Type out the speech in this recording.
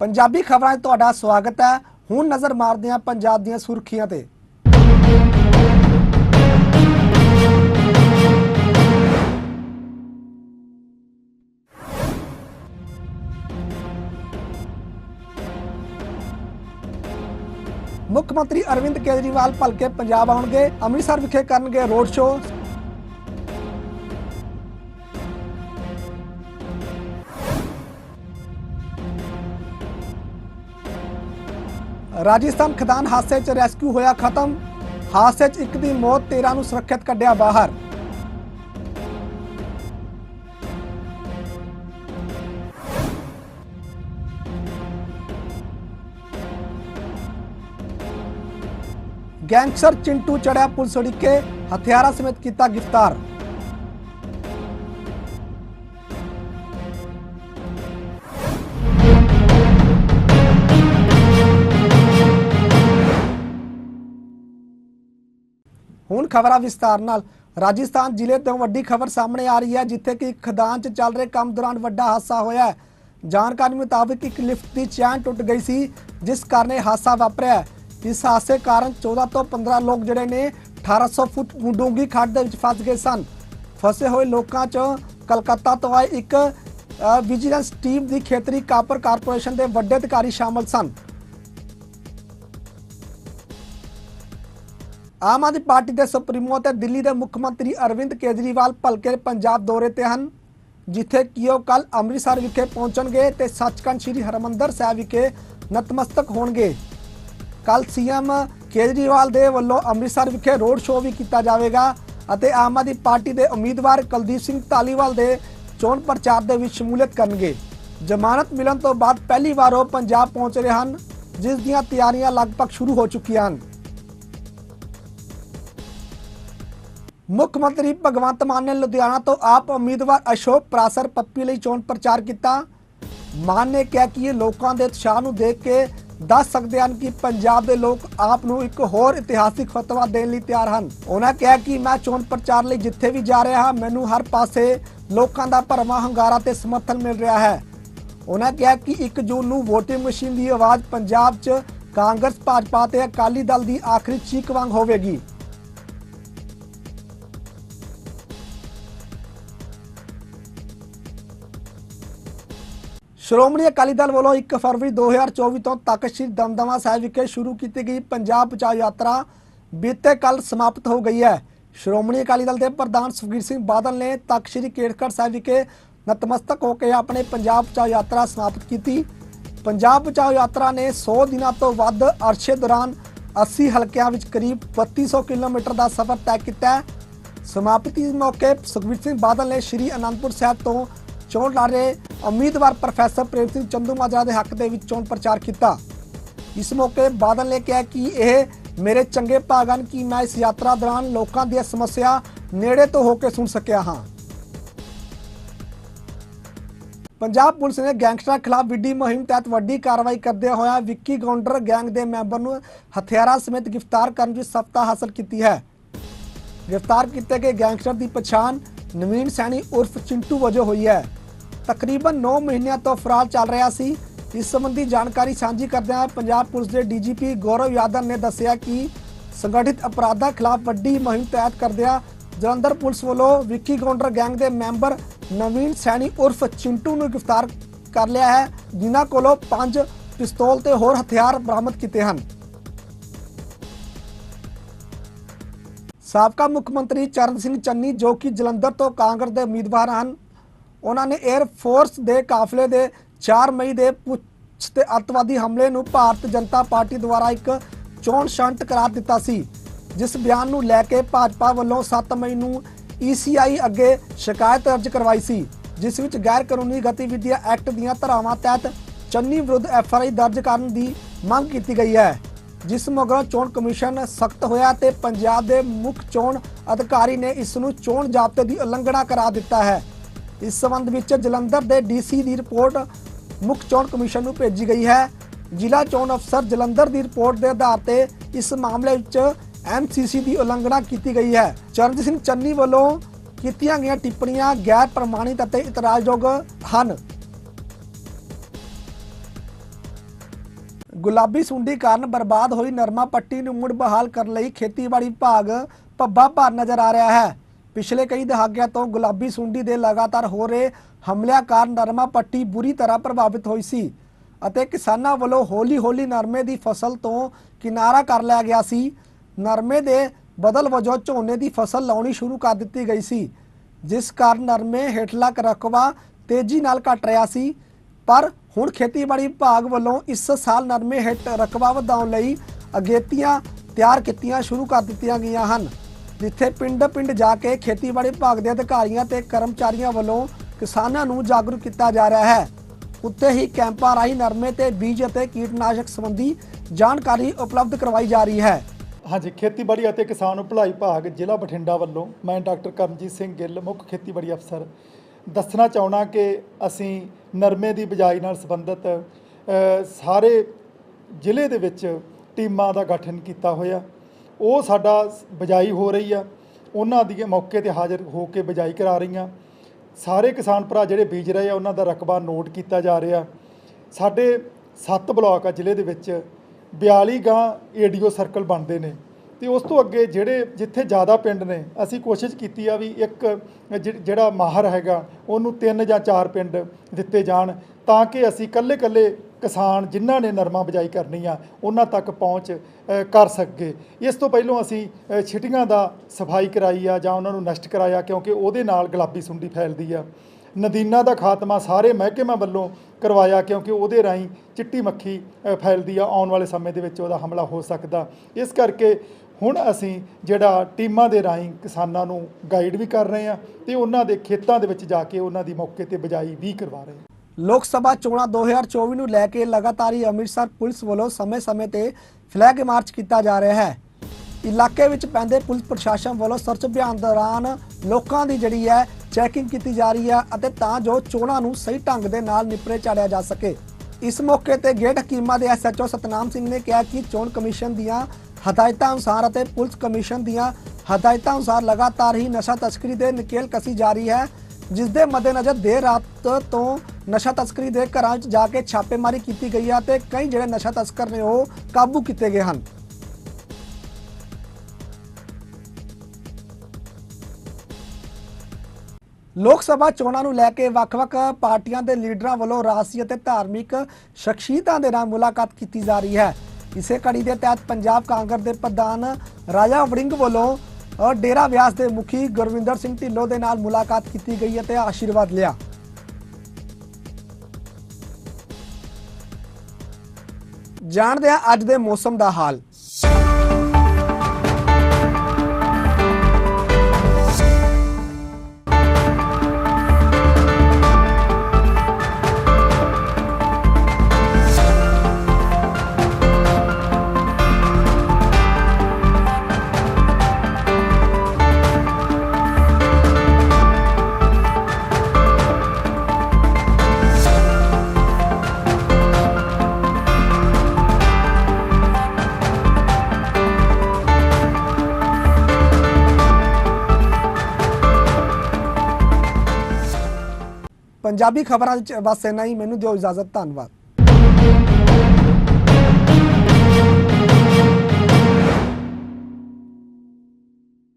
ਪੰਜਾਬੀ ਖਬਰਾਂ 'ਚ ਤੁਹਾਡਾ ਸਵਾਗਤ ਹੈ। ਹੁਣ ਨਜ਼ਰ ਮਾਰਦੇ ਹਾਂ ਪੰਜਾਬ ਦੀਆਂ ਸੁਰਖੀਆਂ ਤੇ। ਮੁੱਖ ਮੰਤਰੀ ਅਰਵਿੰਦ ਕੇਜਰੀਵਾਲ ਭਲਕੇ ਪੰਜਾਬ ਆਉਣਗੇ, ਅੰਮ੍ਰਿਤਸਰ ਵਿਖੇ ਕਰਨਗੇ ਰੋਡ ਸ਼ੋਅ। ਰਾਜਸਥਾਨ ਖਦਾਨ ਹਾਦਸੇ 'ਚ ਰੈਸਕਿਊ ਹੋਇਆ ਖਤਮ। ਹਾਦਸੇ 'ਚ ਇੱਕ ਦੀ ਮੌਤ 13 ਨੂੰ ਸੁਰੱਖਿਅਤ ਕੱਢਿਆ ਬਾਹਰ। ਗੈਂਗਸਟਰ ਚਿੰਟੂ ਚੜਿਆ ਪੁਲਿਸ ਅੜਿੱਕੇ ਹਥਿਆਰਾਂ ਸਮੇਤ ਕੀਤਾ ਗ੍ਰਿਫਤਾਰ। ਹੁਣ ਖਬਰਾਂ ਵਿਸਤਾਰ ਨਾਲ। ਰਾਜਸਥਾਨ ਜ਼ਿਲ੍ਹੇ ਤੋਂ ਵੱਡੀ ਖਬਰ ਸਾਹਮਣੇ ਆ ਰਹੀ ਹੈ, ਜਿੱਥੇ ਕਿ ਖਦਾਨ 'ਚ ਚੱਲ ਰਹੇ ਕੰਮ ਦੌਰਾਨ ਵੱਡਾ ਹਾਦਸਾ ਹੋਇਆ ਜਾਣਕਾਰੀ ਮੁਤਾਬਕ ਇੱਕ ਲਿਫਟ ਦੀ ਚੈਨ ਟੁੱਟ ਗਈ ਸੀ, ਜਿਸ ਕਾਰਨ ਇਹ ਹਾਦਸਾ ਵਾਪਰਿਆ ਇਸ ਹਾਦਸੇ ਕਾਰਨ 14 ਤੋਂ 15 ਲੋਕ ਜਿਹੜੇ ਨੇ 1800 ਫੁੱਟ ਡੂੰਘੀ ਖੱਡ ਦੇ ਵਿੱਚ ਫਸ ਗਏ ਸਨ। ਫਸੇ ਹੋਏ ਲੋਕਾਂ 'ਚ ਕਲਕੱਤਾ ਤੋਂ ਆਏ ਇੱਕ ਵਿਜੀਲੈਂਸ ਟੀਮ ਦੀ ਖੇਤਰੀ ਕਾਪਰ ਕਾਰਪੋਰੇਸ਼ਨ ਦੇ ਵੱਡੇ ਅਧਿਕਾਰੀ ਸ਼ਾਮਲ ਸਨ। ਆਮ ਆਦਮੀ ਪਾਰਟੀ ਦੇ ਸੁਪਰੀਮੋ ਤੇ ਦਿੱਲੀ ਦੇ ਮੁੱਖ ਮੰਤਰੀ ਅਰਵਿੰਦ ਕੇਜਰੀਵਾਲ ਭਲਕੇ ਪੰਜਾਬ ਦੌਰੇ ਤੇ ਹਨ, ਜਿੱਥੇ ਕਿ ਉਹ ਕੱਲ ਅੰਮ੍ਰਿਤਸਰ ਵਿਖੇ ਪਹੁੰਚਣਗੇ ਤੇ ਸੱਚਖੰਡ ਸ੍ਰੀ ਹਰਮੰਦਰ ਸਾਹਿਬ ਵਿਖੇ ਨਤਮਸਤਕ ਹੋਣਗੇ। ਕੱਲ ਸੀਐਮ ਕੇਜਰੀਵਾਲ ਦੇ ਵੱਲੋਂ ਅੰਮ੍ਰਿਤਸਰ ਵਿਖੇ ਰੋਡ ਸ਼ੋਅ ਵੀ ਕੀਤਾ ਜਾਵੇਗਾ ਅਤੇ ਆਮ ਆਦਮੀ ਪਾਰਟੀ ਦੇ ਉਮੀਦਵਾਰ ਕੁਲਦੀਪ ਸਿੰਘ ਧਾਲੀਵਾਲ ਦੇ ਚੋਣ ਪ੍ਰਚਾਰ ਦੇ ਵਿੱਚ ਸ਼ਮੂਲੀਅਤ ਕਰਨਗੇ। ਜ਼ਮਾਨਤ ਮਿਲਣ ਤੋਂ ਬਾਅਦ ਪਹਿਲੀ ਵਾਰ ਉਹ ਪੰਜਾਬ ਪਹੁੰਚ ਰਹੇ ਹਨ, ਜਿਸ ਦੀਆਂ ਤਿਆਰੀਆਂ ਲਗਭਗ ਸ਼ੁਰੂ ਹੋ ਚੁੱਕੀਆਂ ਹਨ। ਮੁੱਖ ਮੰਤਰੀ ਭਗਵੰਤ ਮਾਨ ਨੇ ਲੁਧਿਆਣਾ ਤੋਂ ਆਪ ਉਮੀਦਵਾਰ ਅਸ਼ੋਕ ਪ੍ਰਾਸਰ ਪੱਪੀ ਲਈ ਚੋਣ ਪ੍ਰਚਾਰ ਕੀਤਾ। ਮਾਨ ਨੇ ਕਿਹਾ ਕਿ ਇਹ ਲੋਕਾਂ ਦੇ ਉਤਸ਼ਾਹ ਨੂੰ ਦੇਖ ਕੇ ਦੱਸ ਸਕਦੇ ਹਨ ਕਿ ਪੰਜਾਬ ਦੇ ਲੋਕ ਆਪ ਨੂੰ ਇੱਕ ਹੋਰ ਇਤਿਹਾਸਿਕ ਫਤਵਾ ਦੇਣ ਲਈ ਤਿਆਰ ਹਨ। ਉਹਨਾਂ ਕਿਹਾ ਕਿ ਮੈਂ ਚੋਣ ਪ੍ਰਚਾਰ ਲਈ ਜਿੱਥੇ ਵੀ ਜਾ ਰਿਹਾ ਹਾਂ, ਮੈਨੂੰ ਹਰ ਪਾਸੇ ਲੋਕਾਂ ਦਾ ਭਰਵਾਂ ਹੰਗਾਰਾ ਤੇ ਸਮਰਥਨ ਮਿਲ ਰਿਹਾ ਹੈ। ਉਹਨਾਂ ਕਿਹਾ ਕਿ 1 ਜੂਨ ਨੂੰ VOTING ਮਸ਼ੀਨ ਦੀ ਆਵਾਜ਼ ਪੰਜਾਬ 'ਚ ਕਾਂਗਰਸ, ਭਾਜਪਾ ਤੇ ਅਕਾਲੀ ਦਲ ਦੀ ਆਖਰੀ ਚੀਕ ਵਾਂਗ ਹੋਵੇਗੀ। ਸ਼੍ਰੋਮਣੀ ਅਕਾਲੀ ਦਲ ਵੱਲੋਂ 1 ਫਰਵਰੀ 2024 ਤੋਂ ਤੱਕ ਸ਼੍ਰੀ ਦਮਦਮਾ ਸਾਹਿਬ ਵਿਖੇ ਸ਼ੁਰੂ ਕੀਤੀ ਗਈ ਪੰਜਾਬ ਬਚਾਓ ਯਾਤਰਾ। ਬੀਤੇ ਕੱਲ ਸਮਾਪਤ ਹੋ ਗਈ ਹੈ। ਸ਼੍ਰੋਮਣੀ ਅਕਾਲੀ ਦਲ ਦੇ ਪ੍ਰਧਾਨ ਸੁਖਬੀਰ ਸਿੰਘ ਬਾਦਲ ਨੇ ਤੱਕ ਸ਼੍ਰੀ ਕੇੜਕੜ ਸਾਹਿਬ ਵਿਖੇ ਨਤਮਸਤਕ ਹੋ ਕੇ ਆਪਣੇ ਪੰਜਾਬ ਬਚਾਓ ਯਾਤਰਾ ਸਮਾਪਤ ਕੀਤੀ। ਪੰਜਾਬ ਬਚਾਓ ਯਾਤਰਾ ਨੇ 100 ਦਿਨਾਂ ਤੋਂ ਵੱਧ ਅਰਸ਼ੇ ਦੌਰਾਨ 80 ਹਲਕਿਆਂ ਵਿੱਚ ਕਰੀਬ 3200 ਕਿਲੋਮੀਟਰ ਦਾ ਸਫ਼ਰ ਤੈਅ ਕੀਤਾ। ਹੈ ਸਮਾਪਤੀ ਮੌਕੇ ਸੁਖਬੀਰ ਸਿੰਘ ਬਾਦਲ ਨੇ ਸ਼੍ਰੀ ਅਨੰਦਪੁਰ ਸਾਹਿਬ ਤੋਂ ਚੋਣ ਲੜ ਰਹੇ ਉਮੀਦਵਾਰ ਪ੍ਰੋਫੈਸਰ ਪ੍ਰੇਮ ਸਿੰਘ ਚੰਦੂਮਾਜਰਾ ਦੇ ਹੱਕ ਦੇ ਵਿੱਚ ਚੋਣ ਪ੍ਰਚਾਰ ਕੀਤਾ। ਇਸ ਮੌਕੇ ਬਾਦਲ ਨੇ ਕਿਹਾ ਕਿ ਇਹ ਮੇਰੇ ਚੰਗੇ ਭਾਗ ਹਨ ਕਿ ਮੈਂ ਇਸ ਯਾਤਰਾ ਦੌਰਾਨ ਲੋਕਾਂ ਦੀਆਂ ਸਮੱਸਿਆ ਨੇੜੇ ਤੋਂ ਹੋ ਕੇ ਸੁਣ ਸਕਿਆ ਹਾਂ। ਪੰਜਾਬ ਪੁਲਿਸ ਨੇ ਗੈਂਗਸਟਰਾਂ ਖਿਲਾਫ ਵਿੱਢੀ ਮੁਹਿੰਮ ਤਹਿਤ ਵੱਡੀ ਕਾਰਵਾਈ ਕਰਦੇ ਹੋਇਆ ਵਿੱਕੀ ਗੌਂਡਰ ਗੈਂਗ ਦੇ ਮੈਂਬਰ ਨੂੰ ਹਥਿਆਰਾਂ ਸਮੇਤ ਗ੍ਰਿਫਤਾਰ ਕਰਨ ਦੀ ਸਫਲਤਾ ਹਾਸਲ ਕੀਤੀ ਹੈ। ਗ੍ਰਿਫਤਾਰ ਕੀਤੇ ਗਏ ਗੈਂਗਸਟਰ ਦੀ ਪਛਾਣ ਨਵੀਨ ਸੈਣੀ ਉਰਫ ਚਿੰਟੂ ਵਜੋਂ ਹੋਈ ਹੈ। ਤਕਰੀਬਨ 9 ਮਹੀਨਿਆਂ ਤੋਂ ਫਰਾਰ ਚੱਲ ਰਿਹਾ ਸੀ। ਇਸ ਸੰਬੰਧੀ ਜਾਣਕਾਰੀ ਸਾਂਝੀ ਕਰਦਿਆਂ ਪੰਜਾਬ ਪੁਲਿਸ ਦੇ ਡੀਜੀਪੀ ਗੌਰਵ ਯਾਦਵ ਨੇ ਦੱਸਿਆ ਕਿ ਸੰਗਠਿਤ ਅਪਰਾਧਾਂ ਖਿਲਾਫ ਵੱਡੀ ਮੁਹਿੰਮ ਤਹਿਤ ਕਰਦਿਆਂ ਜਲੰਧਰ ਪੁਲਿਸ ਵੱਲੋਂ ਵਿੱਕੀ ਗੌਂਡਰ ਗੈਂਗ ਦੇ ਮੈਂਬਰ ਨਵੀਨ ਸੈਣੀ ਉਰਫ ਚਿੰਟੂ ਨੂੰ ਗ੍ਰਿਫਤਾਰ ਕਰ ਲਿਆ ਹੈ, ਜਿਨ੍ਹਾਂ ਕੋਲੋਂ 5 ਪਿਸਤੌਲ ਤੇ ਹੋਰ ਹਥਿਆਰ ਬਰਾਮਦ ਕੀਤੇ ਹਨ। ਸਾਬਕਾ ਮੁੱਖ ਮੰਤਰੀ ਚਰਨ ਸਿੰਘ ਚੰਨੀ ਜੋ ਕਿ ਜਲੰਧਰ ਤੋਂ ਕਾਂਗਰਸ ਦੇ ਉਮੀਦਵਾਰ ਹਨ ਉਹਨਾਂ ਨੇ 에ਅਰ ਫੋਰਸ ਦੇ ਕਾਫਲੇ ਦੇ 4 ਮਈ ਦੇ ਪੁੱਛ ਤੇ ਅੱਤਵਾਦੀ ਹਮਲੇ ਨੂੰ ਭਾਰਤ ਜਨਤਾ ਪਾਰਟੀ ਦੁਆਰਾ ਇੱਕ ਚੋਣ ਸ਼ੰਟ ਕਰਾਰ ਦਿੱਤਾ ਸੀ, ਜਿਸ ਬਿਆਨ ਨੂੰ ਲੈ ਕੇ ਭਾਜਪਾ ਵੱਲੋਂ 7 ਮਈ ਨੂੰ ECI ਅੱਗੇ ਸ਼ਿਕਾਇਤ ਦਰਜ ਕਰਵਾਈ ਸੀ, ਜਿਸ ਵਿੱਚ ਗੈਰ ਕਾਨੂੰਨੀ ਗਤੀਵਿਧੀਆਂ ਐਕਟ ਦੀਆਂ ਧਾਰਾਵਾਂ ਤਹਿਤ ਚੰਨੀ ਵਿਰੁੱਧ ਐਫਆਰਆਈ ਦਰਜ ਕਰਨ ਦੀ ਮੰਗ ਕੀਤੀ ਗਈ ਹੈ, ਜਿਸ ਮਗਰੋਂ ਚੋਣ ਕਮਿਸ਼ਨ ਸਖਤ ਹੋਇਆ ਤੇ ਪੰਜਾਬ ਦੇ ਮੁੱਖ ਚੋਣ ਅਧਿਕਾਰੀ ਨੇ ਇਸ ਨੂੰ ਚੋਣ ਜ਼ਾਬਤੇ ਦੀ ਉਲੰਘਣਾ ਕਰਾ ਦਿੱਤਾ ਹੈ। ਇਸ ਸੰਬੰਧ ਵਿੱਚ ਜਲੰਧਰ ਦੇ ਡੀਸੀ ਦੀ ਰਿਪੋਰਟ ਮੁੱਖ ਚੋਣ ਕਮਿਸ਼ਨ ਨੂੰ ਭੇਜੀ ਗਈ ਹੈ। ਜ਼ਿਲ੍ਹਾ ਚੋਣ ਅਫਸਰ ਜਲੰਧਰ ਦੀ ਰਿਪੋਰਟ ਦੇ ਆਧਾਰ ਤੇ ਇਸ ਮਾਮਲੇ ਵਿੱਚ ਐਮਸੀਸੀ ਦੀ ਉਲੰਘਣਾ ਕੀਤੀ ਗਈ ਹੈ। ਚਰਨਜੀਤ ਸਿੰਘ ਚੰਨੀ ਵੱਲੋਂ ਕੀਤੀਆਂ ਗਈਆਂ ਟਿੱਪਣੀਆਂ ਗੈਰ ਪ੍ਰਮਾਣਿਤ ਅਤੇ ਇਤਰਾਜ਼ਯੋਗ ਹਨ। ਗੁਲਾਬੀ ਸੁੰਡੀ ਕਾਰਨ ਬਰਬਾਦ ਹੋਈ ਨਰਮਾ ਪੱਟੀ ਨੂੰ ਮੁੜ ਬਹਾਲ ਕਰਨ ਲਈ ਖੇਤੀਬਾੜੀ ਵਿਭਾਗ ਪੱਬਾ ਭਾਰ ਨਜ਼ਰ ਆ ਰਿਹਾ ਹੈ। ਪਿਛਲੇ ਕਈ ਦਹਾਕਿਆਂ ਤੋਂ ਗੁਲਾਬੀ ਸੁੰਡੀ ਦੇ ਲਗਾਤਾਰ ਹੋ ਰਹੇ ਹਮਲਿਆਂ ਕਾਰਨ ਨਰਮਾ ਪੱਟੀ ਬੁਰੀ ਤਰ੍ਹਾਂ ਪ੍ਰਭਾਵਿਤ ਹੋਈ ਸੀ ਅਤੇ ਕਿਸਾਨਾਂ ਵੱਲੋਂ ਹੌਲੀ-ਹੌਲੀ ਨਰਮੇ ਦੀ ਫਸਲ ਤੋਂ ਕਿਨਾਰਾ ਕਰ ਲਿਆ ਗਿਆ ਸੀ। ਨਰਮੇ ਦੇ ਬਦਲ ਵਜੋਂ ਝੋਨੇ ਦੀ ਫਸਲ ਲਾਉਣੀ ਸ਼ੁਰੂ ਕਰ ਦਿੱਤੀ ਗਈ ਸੀ, ਜਿਸ ਕਾਰਨ ਨਰਮੇ ਹੇਠਲਾ ਰਕਬਾ ਤੇਜ਼ੀ ਨਾਲ ਘਟ ਰਿਹਾ ਸੀ। ਪਰ ਹੁਣ ਖੇਤੀਬਾੜੀ ਵਿਭਾਗ ਵੱਲੋਂ ਇਸ ਸਾਲ ਨਰਮੇ ਹੇਠ ਰਕਬਾ ਵਧਾਉਣ ਲਈ ਅਗੇਤੀਆਂ ਤਿਆਰ ਕੀਤੀਆਂ ਸ਼ੁਰੂ ਕਰ ਦਿੱਤੀਆਂ ਗਈਆਂ ਹਨ। ਜਿੱਥੇ ਪਿੰਡ-ਪਿੰਡ ਜਾ ਕੇ ਖੇਤੀਬਾੜੀ ਵਿਭਾਗ ਦੇ ਅਧਿਕਾਰੀਆਂ ਤੇ ਕਰਮਚਾਰੀਆਂ ਵੱਲੋਂ ਕਿਸਾਨਾਂ ਨੂੰ ਜਾਗਰੂਕ ਕੀਤਾ ਜਾ ਰਿਹਾ ਹੈ। ਉੱਤੇ ਹੀ ਕੈਂਪਾਂ ਰਾਹੀਂ ਨਰਮੇ ਤੇ ਬੀਜ ਅਤੇ ਕੀਟਨਾਸ਼ਕ ਸੰਬੰਧੀ ਜਾਣਕਾਰੀ ਉਪਲਬਧ ਕਰਵਾਈ ਜਾ ਰਹੀ ਹੈ। ਹਾਂਜੀ, ਖੇਤੀਬਾੜੀ ਅਤੇ ਕਿਸਾਨ ਭਲਾਈ ਵਿਭਾਗ ਜ਼ਿਲ੍ਹਾ ਬਠਿੰਡਾ ਵੱਲੋਂ ਮੈਂ ਡਾਕਟਰ ਕਰਮਜੀਤ ਸਿੰਘ ਗਿੱਲ, ਮੁੱਖ ਖੇਤੀਬਾੜੀ ਅਫਸਰ, ਦੱਸਣਾ ਚਾਹਣਾ ਕਿ ਅਸੀਂ ਨਰਮੇ ਦੀ ਬਿਜਾਈ ਨਾਲ ਸੰਬੰਧਿਤ ਸਾਰੇ ਜ਼ਿਲ੍ਹੇ ਦੇ ਵਿੱਚ ਟੀਮਾਂ ਦਾ ਗਠਨ ਕੀਤਾ ਹੋਇਆ। ਉਹ ਸਾਡਾ ਬਿਜਾਈ ਹੋ ਰਹੀ ਆ। ਉਹਨਾਂ ਦੀ ਮੌਕੇ ਤੇ ਹਾਜ਼ਰ ਹੋ ਕੇ ਬਿਜਾਈ ਕਰਾ ਰਹੀਆਂ। ਸਾਰੇ ਕਿਸਾਨ ਭਰਾ ਜਿਹੜੇ ਬੀਜ ਰਹੇ ਆ, ਉਹਨਾਂ ਦਾ ਰਕਬਾ ਨੋਟ ਕੀਤਾ ਜਾ ਰਿਹਾ। ਸਾਡੇ 7 ਬਲਾਕ ਆ ਜ਼ਿਲ੍ਹੇ ਦੇ ਵਿੱਚ 42 ਗਾਂ ਏਡੀਓ ਸਰਕਲ ਬਣਦੇ ਨੇ। ਤੇ ਉਸ ਤੋਂ ਅੱਗੇ ਜਿਹੜੇ ਜਿੱਥੇ ਜ਼ਿਆਦਾ ਪਿੰਡ ਨੇ, ਅਸੀਂ ਕੋਸ਼ਿਸ਼ ਕੀਤੀ ਆ ਵੀ ਇੱਕ ਜਿ- ਜਿਹੜਾ ਮਾਹਰ ਹੈਗਾ, ਉਹਨੂੰ ਤਿੰਨ ਜਾਂ ਚਾਰ ਪਿੰਡ ਦਿੱਤੇ ਜਾਣ ਤਾਂ ਕਿ ਅਸੀਂ ਕੱਲੇ-ਕੱਲੇ ਕਿਸਾਨ ਜਿਨ੍ਹਾਂ ਨੇ ਨਰਮਾ ਬਿਜਾਈ ਕਰਨੀ ਆ, ਉਹਨਾਂ ਤੱਕ ਪਹੁੰਚ ਕਰ ਸਕੇ। ਇਸ ਤੋਂ ਪਹਿਲਾਂ ਅਸੀਂ ਛਿਟੀਆਂ ਦਾ ਸਫ਼ਾਈ ਕਰਾਈ ਆ ਜਾਂ ਉਹਨਾਂ ਨੂੰ ਨਸ਼ਟ ਕਰਾਇਆ, ਕਿਉਂਕਿ ਉਹਦੇ ਨਾਲ ਗੁਲਾਬੀ ਸੁੰਡੀ ਫੈਲਦੀ ਆ। ਨਦੀਨਾਂ ਦਾ ਖਾਤਮਾ ਸਾਰੇ ਮਹਿਕਮਿਆਂ ਵੱਲੋਂ ਕਰਵਾਇਆ, ਕਿਉਂਕਿ ਉਹਦੇ ਰਾਹੀਂ ਚਿੱਟੀ ਮੱਖੀ ਫੈਲਦੀ ਆ। ਆਉਣ ਵਾਲੇ ਸਮੇਂ ਦੇ ਵਿੱਚ ਉਹਦਾ ਹਮਲਾ ਹੋ ਸਕਦਾ। ਇਸ ਕਰਕੇ ਹੁਣ ਅਸੀਂ ਜਿਹੜਾ ਟੀਮਾਂ ਦੇ ਰਾਹੀਂ ਕਿਸਾਨਾਂ ਨੂੰ ਗਾਈਡ ਵੀ ਕਰ ਰਹੇ ਆ ਤੇ ਉਹਨਾਂ ਦੇ ਖੇਤਾਂ ਦੇ ਵਿੱਚ ਜਾ ਕੇ ਉਹਨਾਂ ਦੀ ਮੌਕੇ ਤੇ ਬਿਜਾਈ ਵੀ ਕਰਵਾ ਰਹੇ ਹਾਂ ਲੋਕ ਸਭਾ ਚੋਣਾਂ 2024 ਨੂੰ ਲੈ ਕੇ ਲਗਾਤਾਰ ਹੀ ਅੰਮ੍ਰਿਤਸਰ ਪੁਲਿਸ ਵੱਲੋਂ ਸਮੇਂ-ਸਮੇਂ ਤੇ ਫਲੈਗ ਮਾਰਚ ਕੀਤਾ ਜਾ ਰਿਹਾ ਹੈ। ਇਲਾਕੇ ਵਿੱਚ ਪੈਂਦੇ ਪੁਲਿਸ ਪ੍ਰਸ਼ਾਸਨ ਵੱਲੋਂ ਸਰਚ ਅਭਿਆਨ ਦੌਰਾਨ ਲੋਕਾਂ ਦੀ ਜਿਹੜੀ ਹੈ ਚੈਕਿੰਗ ਕੀਤੀ ਜਾ ਰਹੀ ਹੈ ਅਤੇ ਤਾਂ ਜੋ ਚੋਣਾਂ ਨੂੰ ਸਹੀ ਢੰਗ ਦੇ ਨਾਲ ਨਿਪਰੇ ਚਾੜਿਆ ਜਾ ਸਕੇ। ਇਸ ਮੌਕੇ ਤੇ ਗੇਟ ਹਕੀਮਾ ਦੇ ਐਸਐਚਓ ਸਤਨਾਮ ਸਿੰਘ ਨੇ ਕਿਹਾ ਕਿ ਚੋਣ ਕਮਿਸ਼ਨ ਦੀਆਂ ਹਦਾਇਤਾਂ ਅਨੁਸਾਰ ਅਤੇ ਪੁਲਿਸ ਕਮਿਸ਼ਨ ਦੀਆਂ ਹਦਾਇਤਾਂ ਅਨੁਸਾਰ ਲਗਾਤਾਰ ਹੀ ਨਸ਼ਾ ਤਸਕਰੀ ਦੇ ਨਕੇਲ ਕਸੀ ਜਾ ਰਹੀ ਹੈ, ਜਿਸ ਦੇ ਮੱਦੇਨਜ਼ਰ ਦੇਰ ਰਾਤ ਤੋਂ ਨਸ਼ਾ ਤਸਕਰੀ ਦੇ ਘਰਾਂ 'ਚ ਜਾ ਕੇ ਛਾਪੇਮਾਰੀ ਕੀਤੀ ਗਈ ਹੈ ਤੇ ਕਈ ਜਿਹੜੇ ਨਸ਼ਾ ਤਸਕਰ ਨੇ ਉਹ ਕਾਬੂ ਕੀਤੇ ਗਏ ਹਨ। ਲੋਕ ਸਭਾ ਚੋਣਾਂ ਨੂੰ ਲੈ ਕੇ ਵੱਖ-ਵੱਖ ਪਾਰਟੀਆਂ ਦੇ ਲੀਡਰਾਂ ਵੱਲੋਂ ਰਾਜਸੀ ਅਤੇ ਧਾਰਮਿਕ ਸ਼ਖਸੀਅਤਾਂ ਦੇ ਨਾਲ ਮੁਲਾਕਾਤ ਕੀਤੀ ਜਾ ਰਹੀ ਹੈ। ਇਸੇ ਕੜੀ ਦੇ ਤਹਿਤ ਪੰਜਾਬ ਕਾਂਗਰਸ ਦੇ ਪ੍ਰਧਾਨ ਰਾਜਾ ਵੜਿੰਗ ਵੱਲੋਂ ਡੇਰਾ ਵਿਆਸ ਦੇ ਮੁਖੀ ਗੁਰਵਿੰਦਰ ਸਿੰਘ ਢਿੱਲੋਂ ਦੇ ਨਾਲ ਮੁਲਾਕਾਤ ਕੀਤੀ ਗਈ ਅਤੇ ਆਸ਼ੀਰਵਾਦ ਲਿਆ। ਜਾਣਦੇ ਹਾਂ ਅੱਜ ਦੇ ਮੌਸਮ ਦਾ ਹਾਲ। ਪੰਜਾਬੀ ਖਬਰਾਂ 'ਚ ਬਸ ਇੰਨਾ ਹੀ। ਮੈਨੂੰ ਦਿਓ ਇਜਾਜ਼ਤ। ਧੰਨਵਾਦ।